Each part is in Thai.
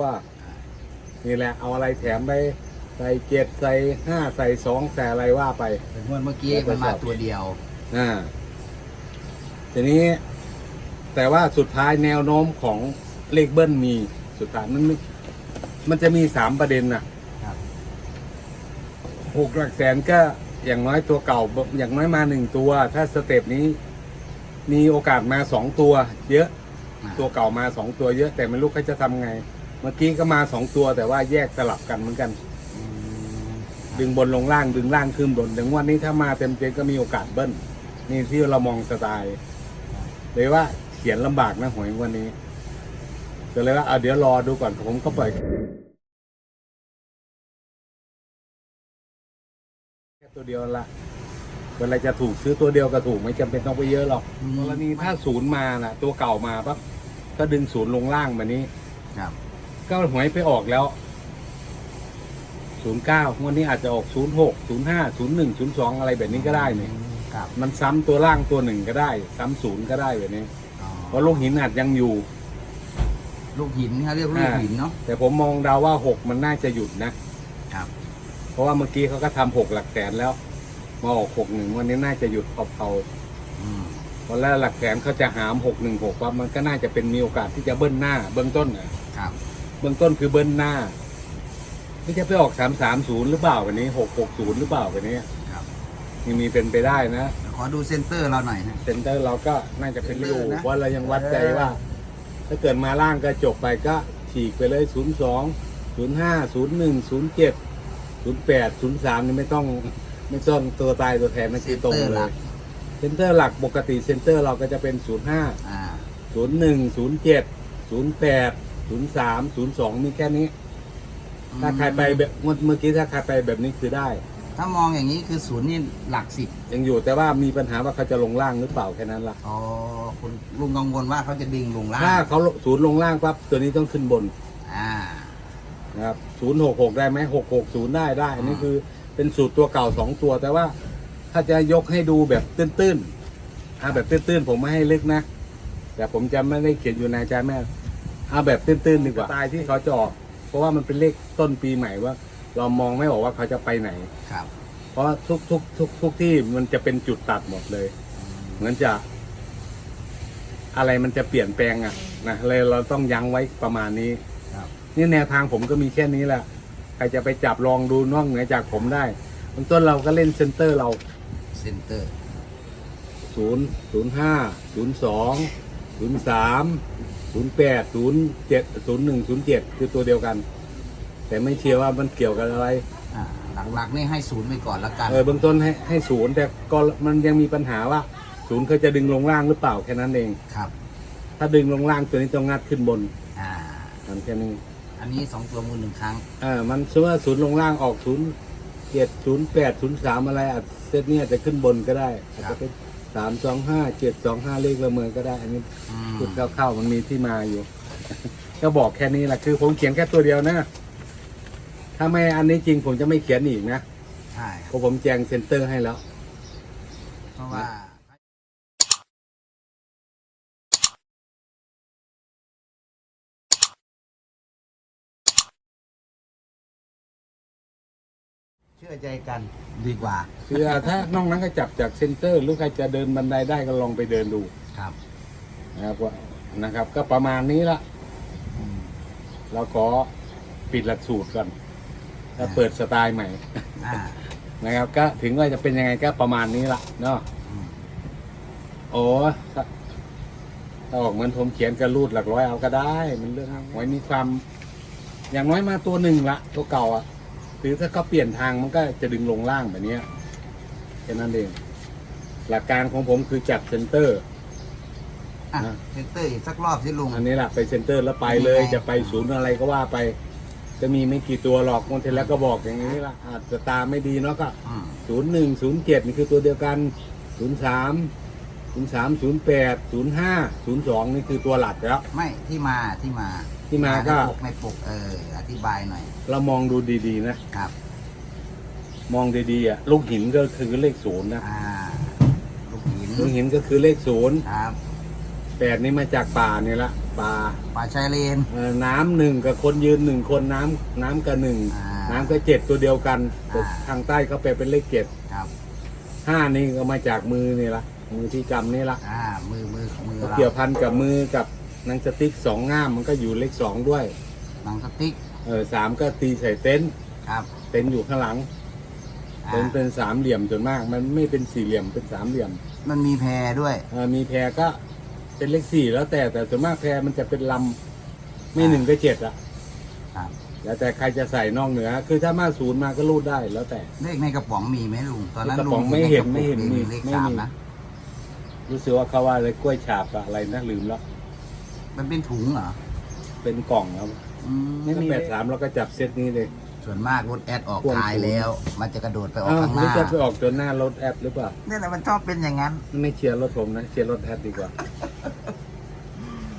ว่านี่แหละเอาอะไรแถมไปใส่เจ็ดใส่ห้าใส่สองใส่อะไรว่าไป แต่งวดเมื่อกี้มันมาตัวเดียว อ่า ทีนี้ แต่ว่าสุดท้ายแนวโน้มของเลขเบิ้ลมีสุดท้ายมันไม่มันจะมีสามประเด็นน่ะครับ หกหลักแสนก็อย่างน้อยตัวเก่าอย่างน้อยมาหนึ่งตัว ถ้าสเต็ปนี้ มีโอกาสมาสองตัว เยอะ ตัวเก่ามาสองตัวเยอะ แต่ไม่รู้เขาจะทำไง เมื่อกี้ก็มาสองตัวแต่ว่าแยกสลับกันเหมือนกันอืมดึงบนลงล่างดึงล่างขึ้นบนถึงวันนี้ถ้ามาเต็มเต็มก็มีโอกาสเบิ้ลนี่ที่เรามองสไตล์เลยว่าเขียนลำบากนะหวยวันนี้ก็เลยว่าเอาเดี๋ยวรอดูก่อนผมก็ปล่อยแค่ตัวเดียวละเวลาจะถูกซื้อตัวเดียวก็ถูกไม่จำเป็นต้องไปเยอะหรอกกรณีถ้าศูนย์มาน่ะ ตัวเก่ามาปั๊บก็ดึงศูนย์ลงล่างแบบนี้ครับ ก็หวยไปออกแล้วศูนย์เก้างวันนี้อาจจะออกศูนย์หกศูนย์ห้าศูนย์หนึ่งศูนย์สองอะไรแบบนี้ก็ได้เนี่ย ครับมันซ้ำตัวล่างตัวหนึ่งก็ได้ ซ้ำศูนย์ก็ได้แบบนี้อ๋อเพราะลูกหินอาจยังอยู่ ลูกหินเขาเรียกลูกหินเนาะ แต่ผมมองเดาว่าหกมันน่าจะหยุดนะครับ เพราะว่าเมื่อกี้เขาก็ทำหกหลักแสนแล้ว มาออกหกหนึ่งวันนี้น่าจะหยุดเผาอืมๆพอแล้วหลักแสนเขาจะหามหกหนึ่งหกว่ามันก็น่าจะเป็นมีโอกาสที่จะเบิ้ลหน้าเบื้องต้นน่ะครับ เบื้องต้นคือเบิ้ลหน้าไม่จะไปออกสามสามศูนย์หรือเปล่าแบบนี้หกหกศูนย์หรือเปล่าแบบนี้ครับ ยังมีเป็นไปได้นะขอดูเซนเตอร์เราหน่อยนะเซนเตอร์เราก็น่าจะเป็นอยู่เซนเตอร์นะว่าเรายังวัดใจว่า ถ้าเกิดมาล่างก็จบไปก็ฉีกไปเลยศูนย์สองศูนย์ห้าศูนย์หนึ่งศูนย์เจ็ดศูนย์แปดศูนย์สามนี่ไม่ต้องไม่ต้องตัวตายตัวแทนนั่นคือตรงเลยเซนเตอร์หลักปกติเซนเตอร์เราก็จะเป็นศูนย์ห้าอ่าศูนย์หนึ่งศูนย์เจ็ดศูนย์แปด ศูนย์สามศูนย์สองมีแค่นี้ ถ้าใครไปแบบเมื่อเมื่อกี้ถ้าใครไปแบบนี้คือได้ ถ้ามองอย่างนี้คือศูนย์นี่หลักสิบยังอยู่แต่ว่ามีปัญหาว่าเขาจะลงล่างหรือเปล่าแค่นั้นละอ๋อคุณลุงกังวลว่าเขาจะดึงลงล่างถ้าเขาศูนย์ลงล่างปั๊บตัวนี้ต้องขึ้นบนอ่านะครับศูนย์หกหกได้ไหมหกหกศูนย์ได้ได้อันนี้อ่าคือเป็นสูตรตัวเก่าสองตัว แต่ว่าถ้าจะยกให้ดูแบบตื้นๆเอาแบบตื้นๆผมไม่ให้ลึกนะ แต่ผมจะไม่ได้เขียนอยู่ในใจแม่ เอาแบบตื้นๆดีกว่าตายที่เขาจะออก เพราะว่ามันเป็นเลขต้นปีใหม่ว่า เรามองไม่ออกว่าเขาจะไปไหน ครับ เพราะทุกทุกทุกทุกที่มันจะเป็นจุดตัดหมดเลยเหมือนจะ อะไรมันจะเปลี่ยนแปลงอะนะเลยเราต้องยั้งไว้ประมาณนี้ครับ นี่แนวทางผมก็มีแค่นี้แหละใครจะไปจับลองดูนอกเหนือจากผมได้เบื้องต้นเราก็เล่นเซนเตอร์เรา เซนเตอร์ ศูนย์ศูนย์ห้าศูนย์สองศูนย์สาม ศูนย์แปดศูนย์เจ็ดศูนย์หนึ่งศูนย์เจ็ดคือตัวเดียวกัน แต่ไม่เชื่อว่ามันเกี่ยวกับอะไร อ่าหลักๆนี่ให้ศูนย์ไปก่อนละกัน เออเบื้องต้นให้ให้ศูนย์แต่ก็มันยังมีปัญหาว่าศูนย์เขาจะดึงลงล่างหรือเปล่าแค่นั้นเอง ครับ ถ้าดึงลงล่างตัวนี้ต้องงัดขึ้นบนอ่าทำแค่นี้อันนี้สองตัวมูลหนึ่งครั้ง เออมันสมมติว่าศูนย์ลงล่างออกศูนย์เจ็ดศูนย์แปดศูนย์สามอะไรอาจเซตนี้อาจจะขึ้นบนก็ได้อาจจะเป็น สามสองห้าเจ็ดสองห้าเลขละเมืองก็ได้อันนี้อืมพูดคร่าวๆมันมีที่มาอยู่ ก็บอกแค่นี้แหละคือผมเขียนแค่ตัวเดียวนะถ้าไม่อันนี้จริงผมจะไม่เขียนอีกนะใช่เพราะผมแจงเซนเตอร์ให้แล้ว เพราะว่า ชื่อใจกันดีกว่า คือถ้านอกนั้นก็จับจากเซนเตอร์ หรือใครจะเดินบันไดได้ก็ลองไปเดินดูครับนะครับว่านะครับ ก็ประมาณนี้ละอืมเราขอปิดหลักสูตรก่อนแล้วเปิดสไตล์ใหม่อ่านะครับ ก็ถึงว่าจะเป็นยังไงก็ประมาณนี้ละเนาะอืมโอ้ถ้าถ้าออกเหมือนผมเขียนกระรูดหลักร้อยเอาก็ได้ มันเรื่องไว้มีความ อย่างน้อยมาตัวหนึ่งละตัวเก่าอะ หรือถ้าเขาเปลี่ยนทางมันก็จะดึงลงล่างแบบเนี้ยแค่นั้นเอง หลักการของผมคือจับเซนเตอร์ อะนะเซนเตอร์อีกสักรอบสิลุง อันนี้แหละไปเซนเตอร์แล้วไปเลยยังไงจะไปศูนย์อะไรก็ว่าไป จะมีไม่กี่ตัวหรอกคนที่แล้วก็บอกอย่างนี้ละอาจจะตามไม่ดีเนาะก็ อืมศูนย์หนึ่งศูนย์เจ็ดนี่คือตัวเดียวกันศูนย์สามศูนย์สามศูนย์แปดศูนย์ห้าศูนย์สองนี่คือตัวหลักแล้ว ไม่ที่มาที่มา ที่มาก็ในปกในปกเออ อธิบายหน่อยเรามองดูดีๆนะ ครับ มองดีๆอะลูกหินก็คือเลขศูนย์นะอ่า ลูกหินลูกหินก็คือเลขศูนย์ครับศแปดนี่มาจากป่าเนี่ยละป่าป่าชายเลน เอ่อน้ำหนึ่งกับคนยืนหนึ่งคนน้ำน้ำกับหนึ่งอ่าน้ำกับเจ็ดตัวเดียวกันอ่า ทางใต้เขาแปลเป็นเลขเจ็ดครับ ห้านี่ก็มาจากมือนี่ละมือที่กำนี่ละอ่า มือมือมือก็เราเกี่ยวพันกับมือกับ หนังสติ๊กสองง่ามมันก็อยู่เลขสองด้วย หนังสติ๊กเออสามก็ตีใส่เต็นท์ครับเต็นท์อยู่ข้างหลังอ่าเต็นท์เป็นสามเหลี่ยมส่วนมาก มันไม่เป็นสี่เหลี่ยมเป็นสามเหลี่ยมมันมีแพรด้วย เออมีแพรก็เป็นเลขสี่แล้วแต่แต่ส่วนมากแพรมันจะเป็นลำไม่หนึ่งก็เจ็ดอะครับ แล้วแต่ใครจะใส่นอกเหนือ คือถ้ามาศูนย์มาก็รูดได้แล้วแต่ เลขในกระป๋องมีไหมลุง ตอนนั้นในกระลุป๋องงไม่เห็นใกระไม่เห็นปุกมีเลขไม่สามมีนะรู้สึกว่าเขาว่าอะไรกล้วยฉาบอะอะไรนะลืมแล้ว มันเป็นถุงเหรอ เป็นกล่องครับอืมไม่มี แปดสามแล้วก็จับเซตนี้เลย ส่วนมากรถแอดออกพ่วงท้ายแล้ว มันจะกระโดดไปออกอ้าวข้างหหรือน้าจะไปออกจนหน้ารถแอปหรือเปล่าเนี่ยแหละมันชอบเป็นอย่างนั้น ไม่เชียร์รถผมนะเชียร์รถแอปดีกว่า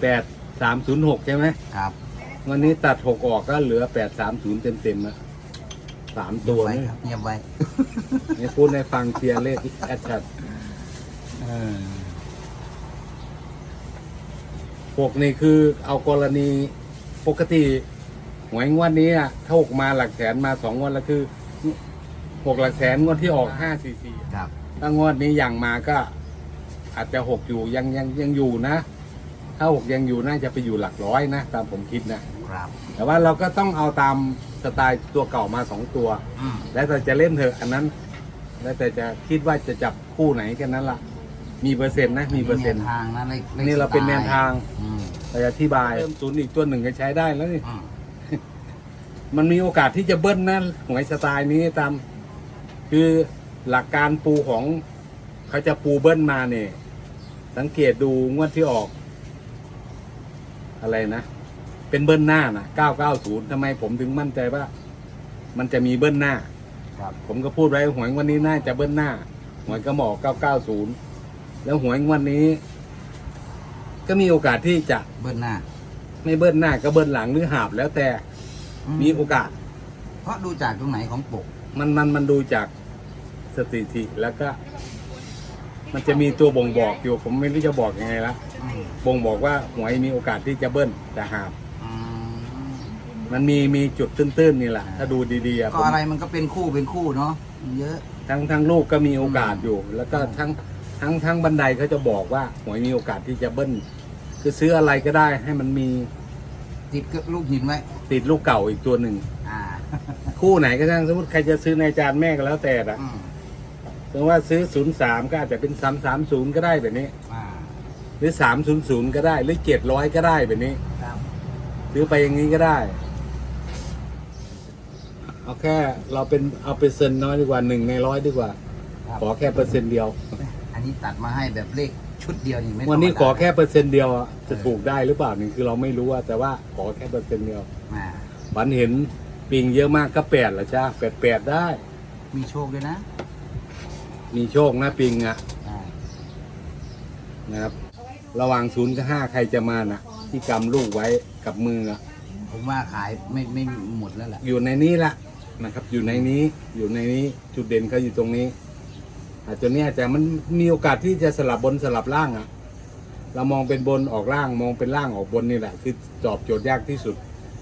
แปดสามศูนย์หกใช่ไหมครับวันนี้ตัดหกออกก็เหลือแปดสามศูนย์เต็มเต็มๆอะสามตัวไว้นี่ครับเงียบไว้ นี่พูดในฟังเชียร์เลขแอดชัด หกนี่คือเอากรณีปกติหวยงวดนี้อะถ้าหกมาหลักแสนมาสองงวดแล้วคือหกหลักแสนงวดที่ออกห้าสี่สี่ครับ ถ้างวดนี้อย่างมาก็ อาจจะหกอยู่ยังยังยังอยู่นะ ถ้าหกยังอยู่น่าจะไปอยู่หลักร้อยนะตามผมคิดนะครับ แต่ว่าเราก็ต้องเอาตามสไตล์ตัวเก่ามาสองตัว อืมแล้วแต่จะเล่นเถอะอันนั้น แล้วแต่จะคิดว่าจะจับคู่ไหนกันนั้นล่ะ มีเปอร์เซ็นต์นะมีเปอร์เซ็นต์แนวทางนะเลขลขนี่เราเป็นสไตล์แนวทาง อืมเราจะอธิบายเริ่มศูนย์อีกตัวหนึ่งก็ใช้ได้แล้วนี่ อืมมันมีโอกาสที่จะเบิ้ลนะหวยสไตล์นี้ตาม คือหลักการปูของเขาจะปูเบิ้ลมาเนี่ยสังเกตดูงวดที่ออก อะไรนะ เป็นเบิ้ลหน้านะ990ทำไมผมถึงมั่นใจว่า มันจะมีเบิ้ลหน้า ครับผมก็พูดไว้หวยงวันนี้น่าจะเบิ้ลหน้าหวยก็หมอก990 แล้วหวยงวันนี้ ก็มีโอกาสที่จะเบิ้ลหน้า ไม่เบิ้ลหน้าก็เบิ้ลหลังหรือหาบแล้วแต่อืมีโอกาส เพราะดูจากตรงไหนของปก มันมันมันดูจากสถิติแล้วก็ มันจะมีตัวบ่งบอกอยู่ผมไม่รู้จะบอกยังไงละอืมบ่งบอกว่าหวยมีโอกาสที่จะเบิ้ลจะหาบ อืมมันมีมีจุดตื้นๆนี่แหละถ้าดูดีๆอะก็ผมอะไรมันก็เป็นคู่เป็นคู่เนาะเยอะ ทั้งทั้งลูกก็มีโอกาสอยู่ แล้วก็ทั้ง ทั้งทั้งบันไดเขาจะบอกว่าหวยมีโอกาสที่จะเบิ้ลคือซื้ออะไรก็ได้ให้มันมีติดกับลูกหินไว้ติดลูกเก่าอีกตัวหนึ่งอ่า คู่ไหนก็ช่างสมมติใครจะซื้อในจานแม่ก็แล้วแต่ละอืมสมมติว่าซื้อศูนย์สามก็อาจจะเป็นสามสามศูนย์ก็ได้แบบนี้ อ่าหรือสามศูนย์ศูนย์ก็ได้ หรือเจ็ดร้อยก็ได้แบบนี้ ครับซื้อไปอย่างนี้ก็ได้ เอาแค่เราเป็นเอาเปอร์เซ็นต์น้อยดีกว่าหนึ่งในร้อยดีกว่า ครับขอแค่เปอร์เซ็นต์เดียว อันนี้ตัดมาให้แบบเลขชุดเดียวนี่ไม่วันนี้ธรรมขดาอแค่เปอร์เซ็นต์เดียวอะจะถูกได้หรือเปล่านี่คือเราไม่รู้อะแต่ว่าขอแค่เปอร์เซ็นต์เดียวอ่าฝันเห็นปิงเยอะมากก็แปดเหรอจ้าแปดแปดได้ มีโชคด้วยนะมีโชคนะปิงอะอ่านะครับ ระหว่างศูนย์กับห้าใครจะมานะที่กำลูกไว้กับมืออะผมว่าขายไม่ไม่หมดแล้วแหละอยู่ในนี้ละนะครับ อยู่ในนี้อยู่ในนี้จุดเด่นเขาอยู่ตรงนี้ อาจจะเนี่ยแต่มันมีโอกาสที่จะสลับบนสลับล่างอะเรามองเป็นบนออกล่างมองเป็นล่างออกบนนี่แหละ คือตอบโจทย์ยากที่สุด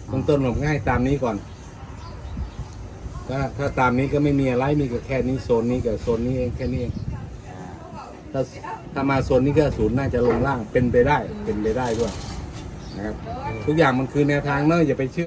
เบื้องต้นผมง่ายตามนี้ก่อน ถ้าถ้าตามนี้ก็ไม่มีอะไรมีก็แค่นี้โซนนี้กับโซนนี้เองแค่นี้เองถ้าถ้ามาโซนนี้ก็ศูนย์น่าจะลงล่างเป็นไปได้เป็นไปได้ด้วยนะครับ ทุกอย่างมันคือแนวทางเนอะอย่าไปเชื่อ